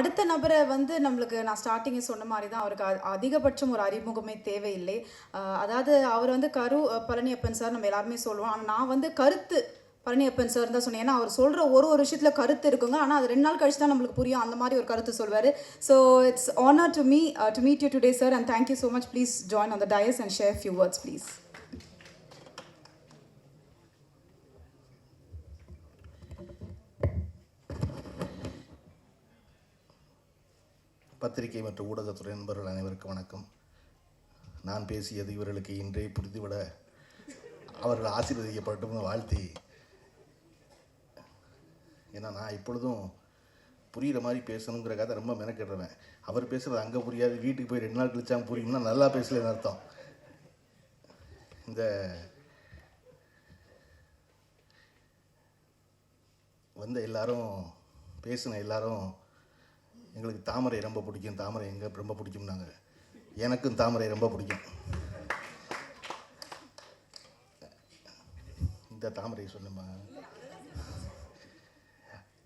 அடுத்த நபரை வந்து நம்மளுக்கு நான் ஸ்டார்டிங்கே சொன்ன மாதிரி தான் அவருக்கு அதிகபட்சம் ஒரு அறிமுகமே தேவையில்லை. அதாவது அவர் வந்து கரு பழனியப்பன் சார் நம்ம எல்லாருமே சொல்லுவோம். ஆனால் நான் வந்து கருத்து பழனியப்பன் சார் தான் சொன்னேன். ஏன்னா அவர் சொல்கிற ஒரு ஒரு விஷயத்தில் கருத்து இருக்குங்க. ஆனால் அது ரெண்டு நாள் கழிச்சு தான் நம்மளுக்கு புரியும். அந்த மாதிரி ஒரு கருத்து சொல்வார். So it's honour to me to meet you today sir and thank you so much please join on the dais and share few words please பத்திரிகை மற்றும் ஊடகத்துறை நண்பர்கள் அனைவருக்கும் வணக்கம். நான் பேசியது இவர்களுக்கு இன்றே புரிந்துவிட அவர்கள் ஆசீர்வதிக்கப்பட்டும் வாழ்த்தி. ஏன்னா நான் இப்பொழுதும் புரிகிற மாதிரி பேசணுங்கிற கதை ரொம்ப மெனக்கிடுறேன் அவர் பேசுகிறது அங்கே புரியாது வீட்டுக்கு போய் ரெண்டு நாள் கழிச்சாங்க புரியும்னா நல்லா பேசலன்னு அர்த்தம். இந்த வந்த எல்லாரும் பேசின எல்லாரும் எங்களுக்கு தாமரை ரொம்ப பிடிக்கும். தாமரை எங்கே? ரொம்ப பிடிக்கும்னாங்க எனக்கும் தாமரை ரொம்ப பிடிக்கும். இந்த தாமரை சொல்லுமா?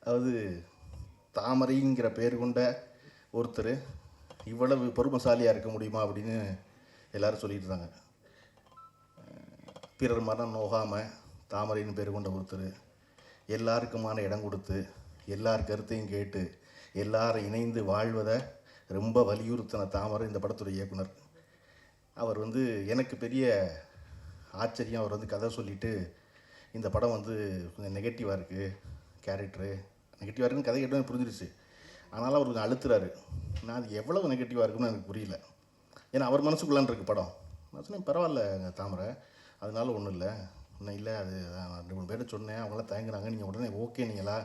அதாவது தாமரைங்கிற பேர் கொண்ட ஒருத்தர் இவ்வளவு பொறுமசாலியாக இருக்க முடியுமா அப்படின்னு எல்லோரும் சொல்லிட்டு இருந்தாங்க. பிறர் மரம் நோகாமல் தாமரைன்னு பேர் கொண்ட ஒருத்தர் எல்லாருக்குமான இடம் கொடுத்து எல்லார் கருத்தையும் கேட்டு எல்லாரும் இணைந்து வாழ்வதை ரொம்ப வலியுறுத்தின தாமரை இந்த படத்துடைய இயக்குனர். அவர் வந்து எனக்கு பெரிய ஆச்சரியம் அவர் வந்து கதை சொல்லிட்டு இந்த படம் வந்து கொஞ்சம் நெகட்டிவாக இருக்குது கேரக்டரு நெகட்டிவாக இருக்குன்னு கதை கேட்டோம் புரிஞ்சிருச்சு. ஆனாலும் அவர் கொஞ்சம் அழுத்துறாரு. நான் அது எவ்வளவு நெகட்டிவாக இருக்குன்னு எனக்கு புரியல. ஏன்னா அவர் மனசுக்குள்ளான் இருக்கு படம். நான் சொன்னேன் பரவாயில்ல தாமரை அதனால ஒன்றும் இல்லை. இன்னும் இல்லை அது ரெண்டு மூணு பேர்ட்ட சொன்னேன் அவங்களாம் தயங்குறாங்க நீங்கள் உடனே ஓகே நீங்களா?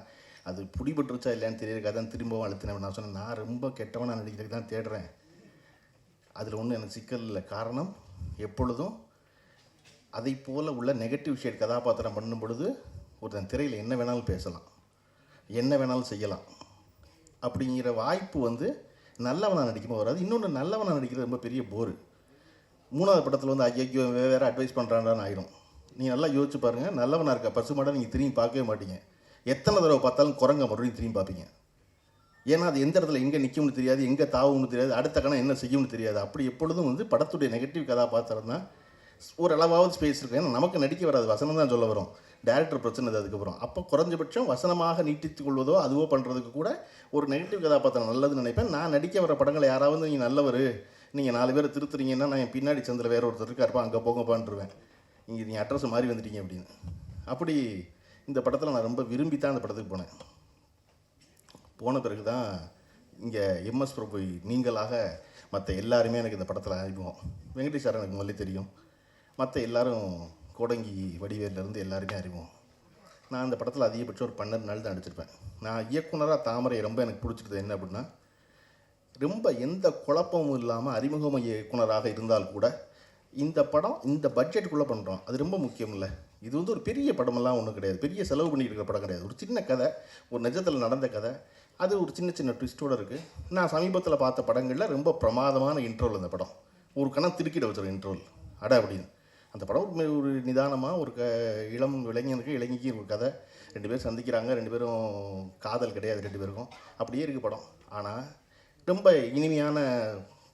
அது பிடிபட்டுருச்சா இல்லையான்னு தெரியல அதான் திரும்பவும் அழுத்தினேன். நான் சொன்னேன் நான் ரொம்ப கெட்டவன் நான் நடிக்கிறதுக்கு தான் தேடுறேன். அதில் ஒன்றும் எனக்கு சிக்கல் இல்லை. காரணம் எப்பொழுதும் அதை போல் உள்ள நெகட்டிவ் ஷேட் கதாபாத்திரம் பண்ணும் பொழுது ஒருத்தன் திரையில் என்ன வேணாலும் பேசலாம். என்ன வேணாலும் செய்யலாம். அப்படிங்கிற வாய்ப்பு வந்து நல்லவனாக நடிக்கும்போது வராது. இன்னொன்று நல்லவனாக நடிக்கிறது ரொம்ப பெரிய போர். மூணாவது படத்தில் வந்து ஐயோ வேறு அட்வைஸ் பண்ணுறான்டான்னு ஆயிடும் நீங்கள் நல்லா யோசிச்சு பாருங்கள் நல்லவனாக இருக்க பசுமாடை நீங்கள் திரும்பி பார்க்கவே மாட்டீங்க. எத்தனை தடவை பார்த்தாலும் குரங்க மறுபடியும் திரும்பி பார்ப்பீங்க. ஏன்னா அது எந்த இடத்துல எங்கே நிற்கும்னு தெரியாது எங்கே தாவும்னு தெரியாது அடுத்த கணம் என்ன செய்யும்னு தெரியாது. அப்படி எப்பொழுதும் வந்து படத்துடைய நெகட்டிவ் கதாபாத்திரம் தான் ஒரு அளவாவது ஸ்பேஸ் இருக்கும். ஏன்னா நமக்கு நடிக்க வராது. வசனம் தான் சொல்ல வரும். டேரக்டர் பிரச்சனை அது அதுக்கப்புறம் அப்போ குறைஞ்சபட்சம் வசனமாக நீட்டித்துக் கொள்வதோ அதுவோ பண்ணுறதுக்கு கூட ஒரு நெகட்டிவ் கதாபாத்திரம் நல்லதுன்னு நினைப்பேன். நான் நடிக்க வர படங்களை யாராவது நீங்கள் நல்லவர் நீங்கள் நாலு பேரை திருத்துறீங்கன்னா நான் என் பின்னாடி சந்தில் வேற ஒருத்தர் இருக்காருப்பா அங்கே போங்கப்பான்ருவேன் இங்கே நீங்கள் அட்ரஸ் மாறி வந்துட்டீங்க அப்படின்னு. அப்படி இந்த படத்தில் நான் ரொம்ப விரும்பி தான் அந்த படத்துக்கு போனேன். போன பிறகு தான் இங்கே எம்எஸ் பிரபு நீங்களாக மற்ற எல்லாருமே எனக்கு இந்த படத்தில் அறிமுகம் வெங்கடேஷ் சார் எனக்கு முதல்ல தெரியும். மற்ற எல்லாரும் கோடங்கி வடிவேலேருந்து எல்லாருமே அறிமுகம் நான் அந்த படத்தில் அதிகபட்சம் ஒரு பன்னெண்டு நாள் தான் நடிச்சிருப்பேன். நான் இயக்குனராக தாமரை ரொம்ப எனக்கு பிடிச்சிருந்தது என்ன அப்படின்னா ரொம்ப எந்த குழப்பமும் இல்லாமல் அறிமுகம் இயக்குனராக இருந்தால் கூட இந்த படம் இந்த பட்ஜெட்டுக்குள்ளே பண்ணுறோம் அது ரொம்ப முக்கியம் இல்லை இது வந்து ஒரு பெரிய படமெல்லாம் ஒன்றும் கிடையாது. பெரிய செலவு பண்ணிட்டு இருக்கிற படம் கிடையாது. ஒரு சின்ன கதை ஒரு நிஜத்தில் நடந்த கதை. அது ஒரு சின்ன சின்ன ட்விஸ்ட்டோடு இருக்குது நான் சமீபத்தில் பார்த்த படங்களில் ரொம்ப பிரமாதமான இன்ட்ரோல் அந்த படம். ஒரு கணம் திருக்கிட வச்சிருக்க இன்ட்ரோல் அட அப்படின்னு. அந்த படம் ஒரு நிதானமாக ஒரு க இளம் இளைஞனுக்கு இளைஞக்கு ஒரு கதை. ரெண்டு பேரும் சந்திக்கிறாங்க. ரெண்டு பேரும் காதல் கிடையாது ரெண்டு பேருக்கும். அப்படியே இருக்குது படம். ஆனால் ரொம்ப இனிமையான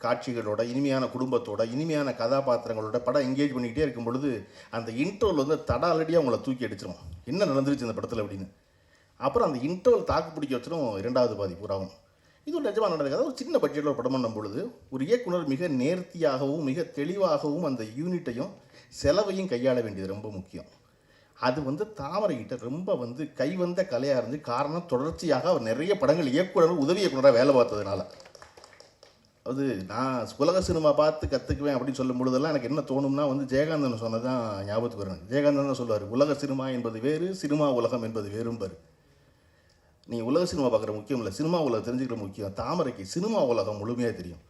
காட்சிகளோட இனிமையான குடும்பத்தோட இனிமையான கதாபாத்திரங்களோட படம் எங்கேஜ் பண்ணிக்கிட்டே இருக்கும் பொழுது அந்த இன்ட்ரோல் வந்து தடாலடியாக உங்களை தூக்கி அடிச்சிடும் என்ன நடந்துருச்சு இந்த படத்தில் அப்படின்னு? அப்புறம் அந்த இன்ட்ரோல் தாக்கு பிடிக்க வச்சிடும் இரண்டாவது பாதி பூராவும். இது ஒரு நிஜமாக நடந்த ஒரு சின்ன பட்ஜெட்டில் ஒரு படம் பண்ணும் பொழுது ஒரு இயக்குனர் மிக நேர்த்தியாகவும் மிக தெளிவாகவும் அந்த யூனிட்டையும் செலவையும் கையாள வேண்டியது ரொம்ப முக்கியம். அது வந்து தாமரைகிட்ட ரொம்ப வந்து கைவந்த கலையாக இருந்து காரணம் தொடர்ச்சியாக அவர் நிறைய படங்கள் இயக்குனர் உதவி இயக்குனராக வேலை பார்த்ததுனால. அது நான் உலக சினிமா பார்த்து கற்றுக்குவேன் அப்படின்னு சொல்லும் பொழுதெல்லாம் எனக்கு என்ன தோணும்னா வந்து ஜெயகாந்தன் சொன்னது தான் ஞாபகத்துக்கு வரும் ஜெயகாந்தன் தான் சொல்லுவார் உலக சினிமா என்பது வேறு சினிமா உலகம் என்பது வேறும்பார் நீ உலக சினிமா பார்க்குற முக்கியம் இல்லை சினிமா உலகம் தெரிஞ்சுக்கிற முக்கியம். தாமரைக்கு சினிமா உலகம் முழுமையாக தெரியும்.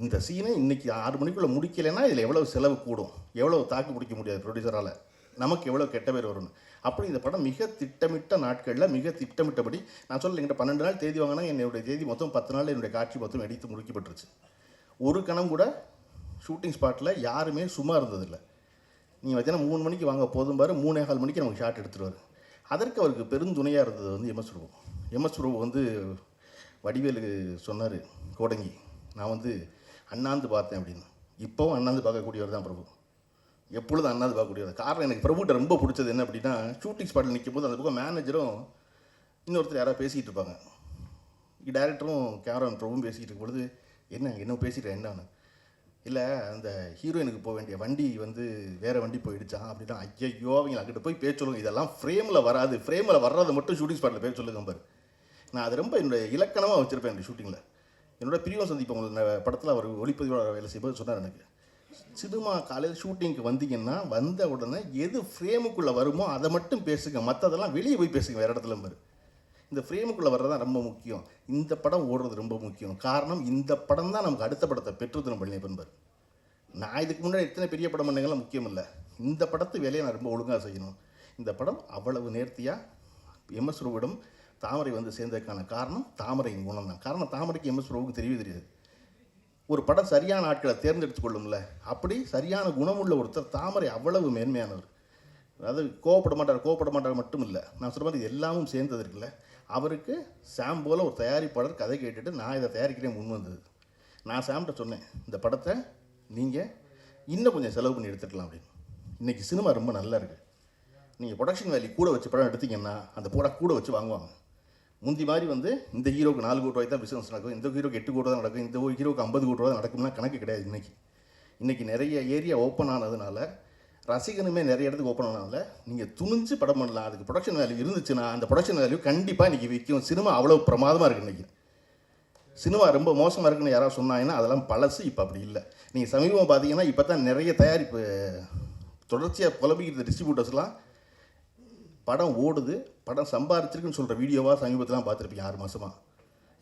இந்த சீனை இன்னைக்கு ஆறு மணிக்குள்ளே முடிக்கலைன்னா இதில் எவ்வளவு செலவு கூடும்? எவ்வளோ தாக்கு பிடிக்க முடியாது ப்ரொடியூசரால் நமக்கு எவ்வளோ கெட்ட பேர் வரும்னு அப்படி இந்த படம் மிக திட்டமிட்ட நாட்களில் மிக திட்டமிட்டபடி நான் சொல்ல எங்கிட்ட பன்னெண்டு நாள் தேதி வாங்கினா என்னுடைய தேதி மொத்தம் பத்து நாள் என்னுடைய காட்சி மொத்தம் எடுத்து முடிக்கப்பட்டுருச்சு. ஒரு கணம் கூட ஷூட்டிங் ஸ்பாட்டில் யாருமே சும்மா இருந்ததில்லை. நீங்கள் பார்த்தீங்கன்னா மூணு மணிக்கு வாங்க போதும் பாரு மூணே கால் மணிக்கு நமக்கு ஷாட் எடுத்துருவார். அதற்கு அவருக்கு பெருந்துணையாக இருந்தது வந்து எம்எஸ் பிரபு எம்எஸ் பிரபு வந்து வடிவேலு சொன்னார் கோடங்கி நான் வந்து அண்ணாந்து பார்த்தேன் அப்படின்னு. இப்போவும் அண்ணாந்து பார்க்கக்கூடியவர் தான் பிரபு. எப்பொழுதும் அண்ணாது பார்க்கக்கூடியவர் காரணம். எனக்கு பிரபுட்ட ரொம்ப பிடிச்சது என்ன அப்படின்னா ஷூட்டிங் ஸ்பாட்டில் நிற்கும் போது அந்த பக்கம் மேனேஜரும் இன்னொருத்தர் யாராவது பேசிகிட்டு இருப்பாங்க. டேரக்டரும் கேமராமேன் பிரபுவும் பேசிக்கிட்டு இருக்கும் பொழுது என்ன என்ன பேசிக்கிறேன் என்னன்னு? இல்லை அந்த ஹீரோயினுக்கு போக வேண்டிய வண்டி வந்து வேறு வண்டி போயிடுச்சான் அப்படின்னா ஐயோ அவங்க அங்கிட்ட போய் பேச சொல்லுங்க. இதெல்லாம் ஃப்ரேமில் வராது. ஃப்ரேமில் வர்றதை மட்டும் ஷூட்டிங் ஸ்பாட்டில் பேச சொல்லுங்க பாரு. நான் அது ரொம்ப என்னுடைய இலக்கணமாக வச்சுருப்பேன் இந்த ஷூட்டிங்கில் என்னோட பிரியம் சந்திப்பு உங்களுக்கு படத்தில் அவர் ஒளிப்பதிவாளர் வேலை செய்யும்போது சொன்னார் எனக்கு. சினிமா காலையில் ஷூட்டிங்க்கு வந்தீங்கன்னா வந்த உடனே எது ஃப்ரேமுக்குள்ளே வருமோ அதை மட்டும் பேசுங்க. மற்றதெல்லாம் வெளியே போய் பேசுங்க வேறு இடத்துல பாரு இந்த ஃப்ரேமுக்குள்ளே வர்றது ரொம்ப முக்கியம். இந்த படம் ஓடுறது ரொம்ப முக்கியம். காரணம் இந்த படம் தான் நமக்கு அடுத்த படத்தை பெற்றுத்தரும் பண்ணி பண்பார் நான் இதுக்கு முன்னாடி எத்தனை பெரிய படம் பண்ணங்களாம் முக்கியம் இல்லை. இந்த படத்து வேலையை நான் ரொம்ப ஒழுங்காக செய்யணும். இந்த படம் அவ்வளவு நேர்த்தியாக எம்எஸ் ரூவிடம் தாமரை வந்து சேர்ந்ததுக்கான காரணம் தாமரையின் குணம் தான் காரணம் தாமரைக்கு எம்எஸ் ரூவுக்கு தெரியவே தெரியாது. ஒரு படம் சரியான ஆட்களை தேர்ந்தெடுத்து கொள்ளும்ல. அப்படி சரியான குணமுள்ள ஒருத்தர் தாமரை அவ்வளவு மேன்மையானவர். அதாவது கோவப்பட மாட்டார் கோவப்பட மாட்டார் மட்டும் இல்லை நான் சொல்கிற மாதிரி இது எல்லாமும் சேர்ந்தது இருக்குல்ல. அவருக்கு சாம் போல் ஒரு தயாரிப்பாளர் கதை கேட்டுட்டு நான் இதை தயாரிக்கிறேன் முன் வந்தது. நான் சாம்கிட்ட சொன்னேன் இந்த படத்தை நீங்கள் இன்னும் கொஞ்சம் செலவு பண்ணி எடுத்துக்கலாம் அப்படின்னு. இன்றைக்கி சினிமா ரொம்ப நல்லா இருக்குது நீங்கள் ப்ரொடக்ஷன் வேல்யூ கூட வச்சு படம் எடுத்தீங்கன்னா அந்த படம் கூட வச்சு வாங்குவாங்க. முந்தி மாதிரி வந்து இந்த ஹீரோக்கு நாலு கோடி ரூபாய் தான் பிஸ்னஸ் நடக்கும். இந்த ஹீரோக்கு எட்டு கோடி தான் நடக்கும். இந்த ஹீரோக்கு ஐம்பது கோடி ரூபா தான் நடக்கும்னா கணக்கு கிடையாது இன்றைக்கி இன்றைக்கி நிறைய ஏரியா ஓப்பன் ஆனதுனால ரசிகனுமே நிறைய இடத்துக்கு ஓப்பன் ஆனதுனால நீங்கள் துணிஞ்சு படம் பண்ணலாம். அதுக்கு ப்ரொடக்ஷன் வேல்யூ இருந்துச்சுன்னா அந்த ப்ரொடக்ஷன் வேல்யூ கண்டிப்பாக இன்றைக்கி விற்கும். சினிமா அவ்வளோ பிரமாதமாக இருக்குது இன்றைக்கி சினிமா ரொம்ப மோசமாக இருக்குன்னு யாராவது சொன்னாங்கன்னா அதெல்லாம் பழசு. இப்போ அப்படி இல்லை. நீங்கள் சமீபமாக பார்த்தீங்கன்னா இப்போ தான் நிறைய தயாரிப்பு தொடர்ச்சியாக புலம்பிக்கிற டிஸ்ட்ரிபியூட்டர்ஸ்லாம் படம் ஓடுது படம் சம்பாரிச்சிருக்குன்னு சொல்கிற வீடியோவாக சமீபத்திலாம் பார்த்துருப்பீங்க ஆறு மாதமாக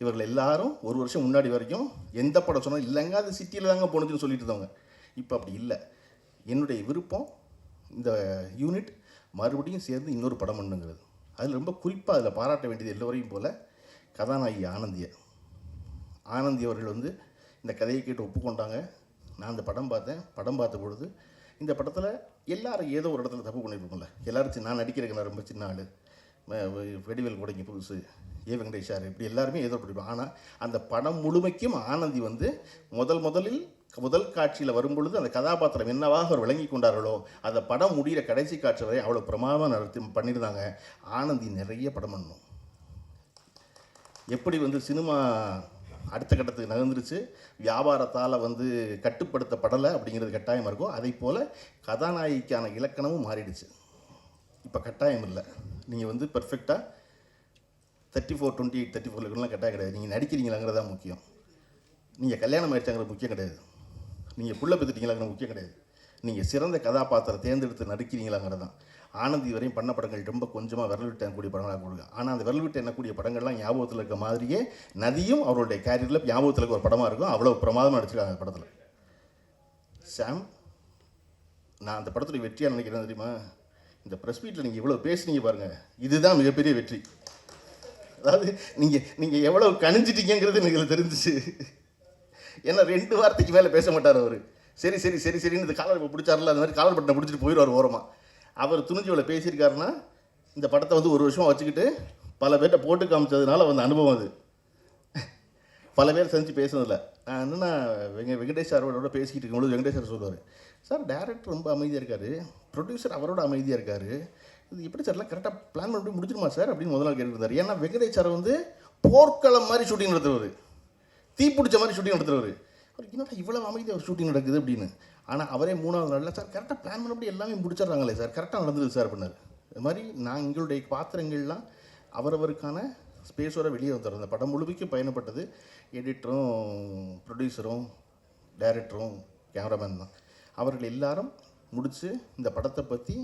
இவர்கள் எல்லாரும் ஒரு வருஷம் முன்னாடி வரைக்கும் எந்த படம் சொன்னால் இல்லைங்க அது சிட்டியில் தாங்க போனதுன்னு சொல்லிட்டு இருந்தவங்க. இப்போ அப்படி இல்லை. என்னுடைய விருப்பம் இந்த யூனிட் மறுபடியும் சேர்ந்து இன்னொரு படம் பண்ணுங்கிறது. அதில் ரொம்ப குறிப்பாக அதில் பாராட்ட வேண்டியது எல்லோரையும் போல் கதாநாயகி ஆனந்திய. ஆனந்தி அவர்கள் வந்து இந்த கதையை கேட்டு ஒப்புக்கொண்டாங்க. நான் அந்த படம் பார்த்தேன். படம் பார்த்த பொழுது இந்த படத்தில் எல்லாரும் ஏதோ ஒரு இடத்துல தப்பு பண்ணியிருப்போம்ல எல்லாரும் நான் நடிக்கிறேன் ரொம்ப சின்ன ஆள். வெடிவேல் கூடங்க புதுசு. ஏ வெங்கடேஷார் இப்படி எல்லாருமே ஏதோ பண்ணிருப்போம். ஆனால் அந்த படம் முழுமைக்கும் ஆனந்தி வந்து முதல் முதலில் முதல் காட்சியில் வரும்பொழுது அந்த கதாபாத்திரம் என்னவாக அவர் விளங்கி கொண்டார்களோ அந்த படம் முடிகிற கடைசி காட்சி வரை அவ்வளோ பிரமாதமாக நடத்தி பண்ணியிருந்தாங்க. ஆனந்தி நிறைய படம் பண்ணணும். எப்படி வந்து சினிமா அடுத்த கட்டத்துக்கு நகர்ந்துருச்சு. வியாபாரத்தால் வந்து கட்டுப்படுத்தப்படலை அப்படிங்கிறது கட்டாயமாக இருக்கும் அதே போல் கதாநாயகிக்கான இலக்கணமும் மாறிடுச்சு. இப்போ கட்டாயம் இல்லை. நீங்கள் வந்து பர்ஃபெக்டாக thirty four twenty eight thirty ஃபோர்லாம் கட்டாயம் கிடையாது. நீங்கள் நடிக்கிறீங்களாங்கிறது தான் முக்கியம். நீங்கள் கல்யாணம் ஆயிடுச்சாங்கிறது முக்கியம் கிடையாது. நீங்கள் புள்ள பெற்றுட்டீங்களாங்கிற முக்கியம் கிடையாது. நீங்கள் சிறந்த கதாபாத்திரம் தேர்ந்தெடுத்து நடிக்கிறீங்களாங்கிறது தான். ஆனந்தி வரையும் பண்ண படங்கள் ரொம்ப கொஞ்சமாக விரல் விட்டு எண்ணக்கூடிய படங்களாக கொடுங்க. ஆனால் அந்த விரல் விட்டு எண்ணக்கூடிய படங்கள்லாம் ஞாபகத்தில் இருக்க மாதிரியே நதியும் அவருடைய கேரியரில் ஞாபகத்தில் இருக்க ஒரு படமாக இருக்கும். அவ்வளோ பிரமாதமாக நடிச்சிருக்காங்க அந்த படத்தில். சாம் நான் அந்த படத்துடைய வெற்றியாக நினைக்கிறேன் தெரியுமா? இந்த ப்ரெஸ் மீட்டில் நீங்கள் இவ்வளோ பேசுனீங்க பாருங்கள் இதுதான் மிகப்பெரிய வெற்றி. அதாவது நீங்கள் நீங்கள் எவ்வளோ கணிஞ்சிட்டீங்கிறது எனக்கு தெரிஞ்சிச்சு. ஏன்னா ரெண்டு வார்த்தைக்கு மேலே பேச மாட்டார் அவர். சரி சரி சரி சரின்னு இந்த காலர் பிடிச்சார்ல அந்த மாதிரி காலர் பட்டனை பிடிச்சிட்டு போயிடுவார் ஓரமாக அவர் துணிஞ்சு பேசியிருக்காருன்னா இந்த படத்தை வந்து ஒரு வருஷம் வச்சுக்கிட்டு பல பேர்கிட்ட போட்டு காமிச்சதுனால வந்த அனுபவம் அது. பல பேர் செஞ்சு பேசுனதில்ல. நான் என்னன்னா வெங்க வெங்கடேஷ் சாரோட பேசிக்கிட்டு இருக்கும்போது வெங்கடேஷ் சார் சொல்லுவார் சார் டேரக்டர் ரொம்ப அமைதியாக இருக்கார். ப்ரொடியூசர் அவரோட அமைதியாக இருக்கார். இது எப்படி சார்லாம் கரெக்டாக பிளான் பண்ணி முடிச்சிருமா சார்? அப்படின்னு முதல் நாள் கேட்டுருந்தார். ஏன்னா வெங்கடேஷ் சார் வந்து போர்க்களம் மாதிரி ஷூட்டிங் நடத்துவார் தீ பிடிச்ச மாதிரி ஷூட்டிங் நடத்துறவர். அவர் என்னடா இவ்வளோ அமைதியாக ஒரு ஷூட்டிங் நடக்குது? அப்படின்னு. ஆனால் அவரே மூணாவது நாளில் சார் கரெக்டாக பிளான் பண்ணபடி எல்லாமே முடிச்சிடுறாங்களே சார். கரெக்டாக நடந்தது சார் பண்ணார் இது மாதிரி நான் எங்களுடைய பாத்திரங்கள்லாம் அவரவருக்கான ஸ்பேஸோட வெளியே வந்துடுறோம் அந்த படம் முழுமைக்கும் பயணப்பட்டது எடிட்டரும் ப்ரொடியூசரும் டைரக்டரும் கேமராமேன் தான். அவர்கள் எல்லாரும் முடித்து இந்த படத்தை பற்றி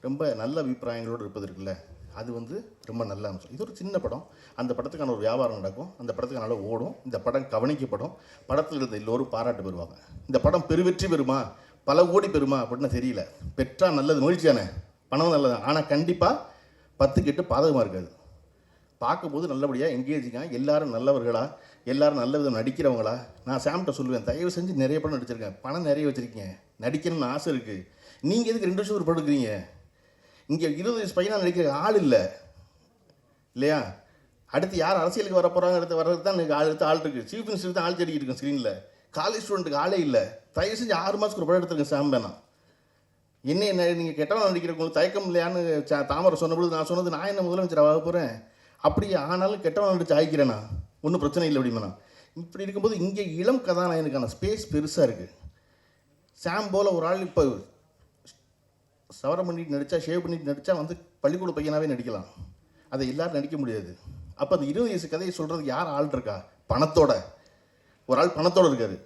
ரொம்ப நல்ல அபிப்பிராயங்களோடு இருப்பது இருக்குல்ல. அது வந்து ரொம்ப நல்ல அம்சம். இது ஒரு சின்ன படம். அந்த படத்துக்கான ஒரு வியாபாரம் நடக்கும். அந்த படத்துக்கு நல்லா ஓடும். இந்த படம் கவனிக்கப்படும். படத்தில் இருந்த எல்லோரும் பாராட்டு பெறுவாங்க. இந்த படம் பெருவெற்றி பெறுமா? பல கோடி பெறுமா? அப்படின்னு தெரியல. பெற்றா நல்லது மகிழ்ச்சியானே பணம் நல்லது ஆனால் கண்டிப்பாக பத்து கெட்டு பாதகமாக இருக்காது. பார்க்கும்போது நல்லபடியாக என்கேஜிங்காக எல்லாரும் நல்லவர்களா எல்லாரும் நல்ல விதம் நடிக்கிறவங்களா? நான் சாம்கிட்ட சொல்லுவேன் தயவு செஞ்சு நிறைய படம் நடிச்சிருக்கேன் பணம் நிறைய வச்சுருக்கீங்க. நடிக்கணும்னு ஆசை இருக்குது நீங்கள் எதுக்கு ரெண்டு வருஷம் ஒரு படம் எடுக்கிறீங்க? இங்கே இருபது வயசு பையனாக நடிக்கிற ஆள் இல்லை. இல்லையா? அடுத்து யார் அரசியலுக்கு வர போகிறாங்க அடுத்து வர்றது தான் எனக்கு அடுத்த ஆள் இருக்குது சீஃப் மினிஸ்டர் தான் ஆள் தேடி இருக்கேன் ஸ்க்ரீனில் காலேஜ் ஸ்டூடெண்ட்டுக்கு ஆளே இல்லை. தயவு செஞ்சு ஆறு மாதத்துக்கு ஒரு படம் எடுத்துருங்க சாம் வேணாம் என்ன என்ன நீங்கள் கெட்டவன் நடிக்கிறவங்களுக்கு தயக்கம் இல்லையான்னு ச- தாமரை சொன்னபொழுது நான் சொன்னது நான் என்ன முதலமைச்சர் ஆக போகிறேன் அப்படி ஆனாலும் கெட்டவன் நடிச்சு ஆயிக்கிறேனா ஒன்றும் பிரச்சனை இல்லை அப்படிமா இப்படி இருக்கும்போது இங்கே இளம் கதாநாயகனுக்கான ஸ்பேஸ் பெருசாக இருக்குது சாம் போல் ஒரு ஆள் இப்போ சவரம் பண்ணிட்டு நடித்தா ஷேவ் பண்ணிட்டு நடித்தா வந்து பள்ளிக்கூட பையனாகவே நடிக்கலாம். அதை எல்லாரும் நடிக்க முடியாது. அப்போ அந்த இருபது வயசு கதையை சொல்கிறதுக்கு யார் ஆள் இருக்கா? பணத்தோட. ஒரு ஆள் பணத்தோடு இருக்கார்.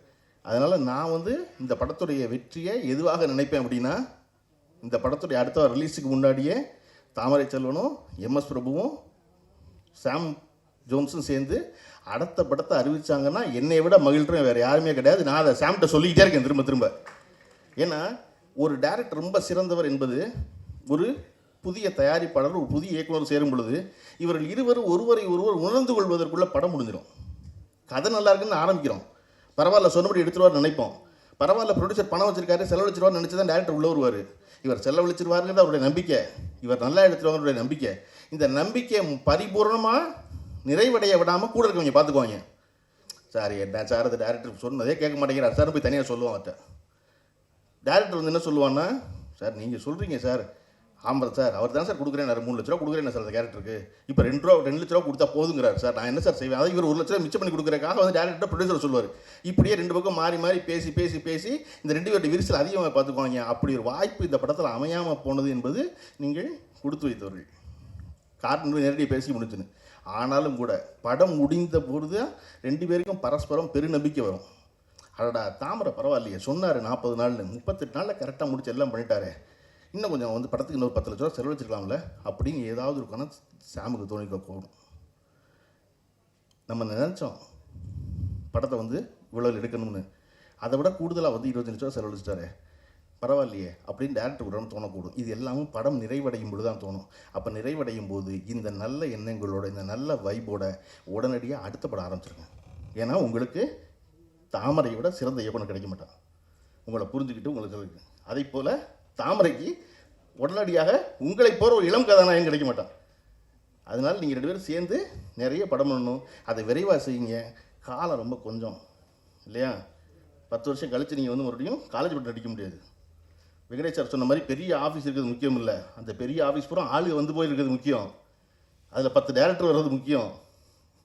அதனால் நான் வந்து இந்த படத்துடைய வெற்றியை எதுவாக நினைப்பேன் அப்படின்னா இந்த படத்துடைய அடுத்த ரிலீஸுக்கு முன்னாடியே தாமரை செல்வனும் எம்எஸ் பிரபுவும் சாம் ஜோன்ஸும் சேர்ந்து அடுத்த படத்தை அறிவிச்சாங்கன்னா என்னை விட மகிழ்றேன் வேறு யாருமே கிடையாது. நான் அதை சாம்கிட்ட சொல்லிக்கிட்டே இருக்கேன் திரும்ப திரும்ப. ஏன்னா ஒரு டேரக்டர் ரொம்ப சிறந்தவர் என்பது ஒரு புதிய தயாரிப்பாளர் ஒரு புதிய இயக்குனர் சேரும் பொழுது இவர்கள் இருவரும் ஒருவரை ஒருவர் உணர்ந்து கொள்வதற்குள்ளே படம் முடிஞ்சிடும். கதை நல்லா இருக்குன்னு ஆரம்பிக்கிறோம். பரவாயில்ல சொன்னபடி எடுத்துருவார் நினைப்போம். பரவாயில்ல ப்ரொடியூசர் பணம் வச்சிருக்காரு செலவழிச்சிருவார் நினச்சி தான் டேரக்டர் உள்ள வருவார் இவர் செலவழிச்சிருவாருங்கிறது அவருடைய நம்பிக்கை. இவர் நல்லா எடுத்துருவாங்கடைய நம்பிக்கை. இந்த நம்பிக்கையை பரிபூர்ணமாக நிறைவடைய விடாமல் கூட இருக்கவங்க பார்த்துக்குவாங்க சார் என்ன சார் அது டேரக்டர் சொன்னதே கேட்க மாட்டேங்கிறார். சார் போய் தனியாக சொல்லுவாங்க டேரக்டர் வந்து என்ன சொல்லுவான்னா சார் நீங்கள் சொல்கிறீங்க சார். ஆமாம் சார் அவர் தான் சார் கொடுக்குறேன் மூணு லட்ச ரூபா கொடுக்குறேன் சார் அந்த கேரக்டருக்கு இப்போ ரெண்டு ரூபா ரெண்டு லட்ச ரூபா கொடுத்தா போதுங்கிறார் சார். நான் என்ன சார் செய்வேன்? அதாவது இவர் ஒரு லட்ச ரூபா மிச்சம் பண்ணி கொடுக்குறக்காக வந்து டேரக்டர் ப்ரொடியூசர் சொல்லுவார். இப்படியே ரெண்டு பக்கம் மாறி மாறி பேசி பேசி பேசி இந்த ரெண்டு பேருடைய விரிசல் அதிகமாக பார்த்துக்குவாங்க. அப்படி ஒரு வாய்ப்பு இந்த படத்தில் அமையாமல் போனது என்பது நீங்கள் கொடுத்து வைத்தவர்கள். காரணம் நேரடியாக பேசி முடிஞ்சுன்னு ஆனாலும் கூட படம் முடிந்த பொழுது ரெண்டு பேருக்கும் பரஸ்பரம் பெருநம்பிக்கை வரும். அடடா தாமரை பரவாயில்லையே. சொன்னார் நாற்பது நாள்னு. முப்பத்தெட்டு நாளில் கரெக்டாக முடிச்சு எல்லாம் பண்ணிட்டாரு. இன்னும் கொஞ்சம் வந்து படத்துக்கு இன்னொரு பத்து லட்ச ரூபா செலவழிச்சிருக்கலாம்ல? அப்படின்னு ஏதாவது ஒரு கணக்கு சாமுக்கு தோணிக்க போகணும் நம்ம நினச்சோம் படத்தை வந்து இவ்வளோ எடுக்கணும்னு. அதை விட கூடுதலாக வந்து இருபத்தஞ்சு லட்ச ரூபா செலவழிச்சிட்டாரு. பரவாயில்லையே அப்படின்னு டேரக்டர் உடனே தோணக்கூடும். இது எல்லாமே படம் நிறைவடையும் பொழுது தான் தோணும். அப்போ நிறைவடையும் போது இந்த நல்ல எண்ணங்களோட இந்த நல்ல வைபோட உடனடியாக அடுத்த படம் ஆரம்பிச்சிருங்க. ஏன்னா உங்களுக்கு தாமரையை விட சிறந்த இயக்குனர் கிடைக்க மாட்டான் உங்களை புரிஞ்சுக்கிட்டு உங்களுக்கு அதே போல் தாமரைக்கு உடனடியாக உங்களை போகிற ஒரு இளம் கதாநாயகன் கிடைக்க மாட்டான். அதனால் நீங்கள் ரெண்டு பேரும் சேர்ந்து நிறைய படம் பண்ணணும். அதை விரைவாக செய்யுங்க. காலம் ரொம்ப கொஞ்சம். இல்லையா? பத்து வருஷம் கழித்து நீங்கள் வந்து மறுபடியும் காலேஜ் பட்டம் அடிக்க முடியாது. வெங்கடேஷ் சார் சொன்ன மாதிரி பெரிய ஆஃபீஸ் இருக்கிறது முக்கியம் இல்லை. அந்த பெரிய ஆஃபீஸ் பூரா ஆளுங்க வந்து போய் இருக்கிறது முக்கியம். அதில் பத்து டேரக்டர் வர்றது முக்கியம்.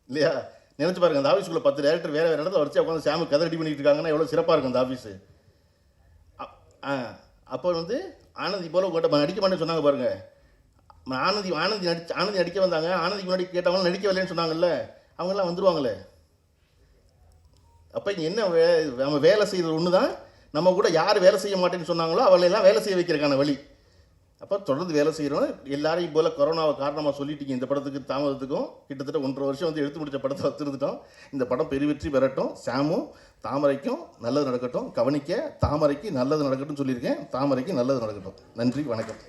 இல்லையா? நினச்சி பாருங்க அந்த ஆஃபீஸ்க்குள்ள பத்து டேரக்டர் வேறு வேறு இடத்துல வச்சு உட்காந்து சாமி கதை ரெடி பண்ணிட்டு இருக்காங்கன்னா எவ்வளோ சிறப்பாக இருக்கும் அந்த ஆஃபீஸு அப்- ஆ அப்போ வந்து ஆனந்தி போல உங்கள்கிட்ட நடிக்க மாட்டேன்னு சொன்னாங்க பாருங்க. ஆனந்தி ஆனந்தி நடிச்சு ஆனந்தி நடிக்க வந்தாங்க. ஆனந்திக்கு முன்னாடி கேட்டவங்களும் நடிக்க வரலன்னு சொன்னாங்கல்ல அவங்களாம் வந்துருவாங்களே. அப்போ இங்கே என்ன வே நம்ம வேலை செய்கிறது ஒன்று தான் நம்ம கூட யார் வேலை செய்ய மாட்டேன்னு சொன்னாங்களோ அவளையெல்லாம் வேலை செய்ய வைக்கிறதுக்கான வழி. அப்போ தொடர்ந்து வேலை செய்கிறோம் எல்லாரையும் போல் கொரோனாவை காரணமாக சொல்லிட்டீங்க. இந்த படத்துக்கு தாமதத்துக்கும் கிட்டத்தட்ட ஒன்றரை வருஷம் வந்து எடுத்து முடித்த படத்தை வச்சுருந்துட்டோம். இந்த படம் பெருவெற்றி பெறட்டும். சாமும் தாமரைக்கும் நல்லது நடக்கட்டும். கவனிக்க தாமரைக்கு நல்லது நடக்கட்டும் சொல்லியிருக்கேன். தாமரைக்கு நல்லது நடக்கட்டும். நன்றி வணக்கம்.